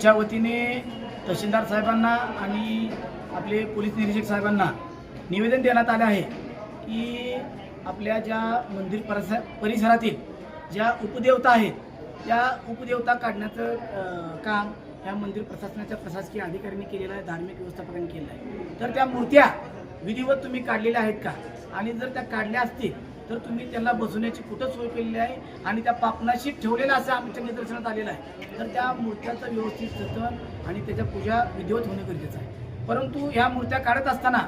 आमच्या वतीने तहसीलदार साहेबांना आणि आपले पोलीस निरीक्षक साहेबांना निवेदन देण्यात आलं आहे की आपल्या ज्या मंदिर परिसर परिसरातील ज्या उपदेवता आहेत त्या उपदेवता काढण्याचं काम या मंदिर प्रशासनाच्या प्रशासकीय अधिकाऱ्यांनी केलेलं आहे धार्मिक व्यवस्थापकांनी केलं आहे. तर त्या मूर्त्या विधिवत तुम्ही काढलेल्या आहेत का? आणि जर त्या काढल्या असतील तर तुम्ही त्यांना बसवण्याची कुठं सोय केलेली आहे आणि त्या पापनाशी ठेवलेलं असं आमच्या निदर्शनात आलेलं आहे. तर त्या मूर्त्याचं व्यवस्थित जतन आणि त्याच्या पूजा विधिवत होणं गरजेचं आहे. परंतु ह्या मूर्त्या काढत असताना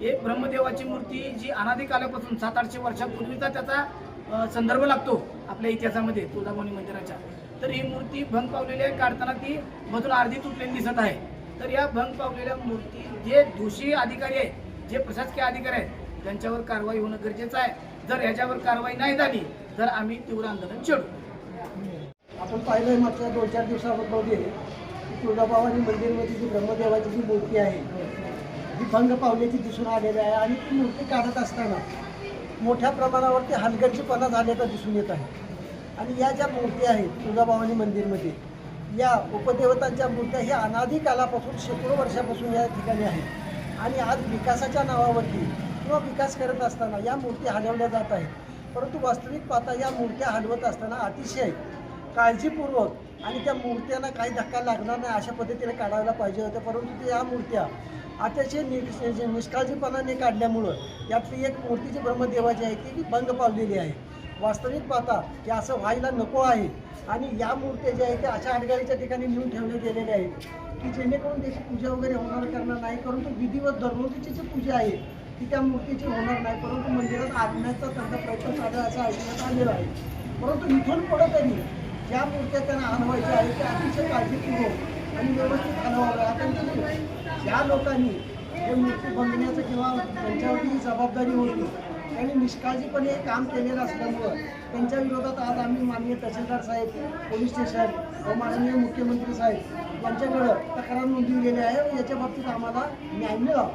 एक ब्रह्मदेवाची मूर्ती जी अनादी कालापासून सात आठशे वर्षापूर्वीचा त्याचा संदर्भ लागतो आपल्या इतिहासामध्ये तुळजाभवानी मंदिराच्या. तर ही मूर्ती भंग पावलेली आहे काढताना ती मधून अर्धी तुटलेली दिसत आहे. तर या भंग पावलेल्या मूर्ती जे दोषी अधिकारी आहेत जे प्रशासकीय अधिकारी आहेत त्यांच्यावर कारवाई होणं गरजेचं आहे. जर ह्याच्यावर कारवाई नाही झाली तर आम्ही तीव्र आंदोलन छेडू. आपण पाहिलंय मागच्या दोन चार दिवसामध्ये की तुळजाभवानी मंदिरमध्ये जी ब्रह्मदेवाची जी मूर्ती आहे ही भंग पावल्याची दिसून आलेली आहे आणि ती मूर्ती काढत असताना मोठ्या प्रमाणावरती हलगर्जीपणा झाल्याचा दिसून येत आहे. आणि या ज्या मूर्ती आहेत तुळजाभवानी मंदिरमध्ये या उपदेवतांच्या मूर्त्या ह्या अनादी कालापासून शेकडो वर्षापासून या ठिकाणी आहेत. आणि आज विकासाच्या नावावरती किंवा विकास करत असताना या मूर्ती हलवल्या जात आहेत. परंतु वास्तविक पाहता या मूर्त्या हलवत असताना अतिशय काळजीपूर्वक आणि त्या मूर्त्यांना काही धक्का लागणार नाही अशा पद्धतीने काढायला पाहिजे होतं. परंतु ते या मूर्त्या अतिशय निष निष्काळजीपणाने काढल्यामुळं यातली एक मूर्ती जी ब्रह्मदेवाची आहे ती भंग पावलेली आहे. वास्तविक पाहता की असं व्हायला नको आहे आणि या मूर्त्या ज्या आहेत त्या अशा अडगाळीच्या ठिकाणी नेऊन ठेवल्या गेलेल्या आहेत की जेणेकरून त्याची पूजा वगैरे होणार करणार नाही. परंतु विधिवत दररोजची जी पूजा आहे. ती त्या मूर्तीची होणार नाही. परंतु मंदिरात आणण्याचा त्यांचा प्रयत्न चालू असं ऐकण्यात आलेलं आहे. परंतु इथून पुढं त्यांनी ज्या मूर्त्या त्यांना आणवायच्या आहेत त्या अतिशय काळजीपूर्वक आणि व्यवस्थित आणवाव्या आता ज्या लोकांनी हे मूर्ती बंधण्याचं किंवा त्यांच्यावरती जबाबदारी होती त्यांनी निष्काळजीपणे हे काम केलेलं असल्यामुळं त्यांच्या विरोधात आज आम्ही माननीय तहसीलदार साहेब पोलीस स्टेशन व माननीय मुख्यमंत्री साहेब यांच्याकडं तक्रार नोंदवलेली आहे याच्या बाबतीत आम्हाला न्याय मिळावा.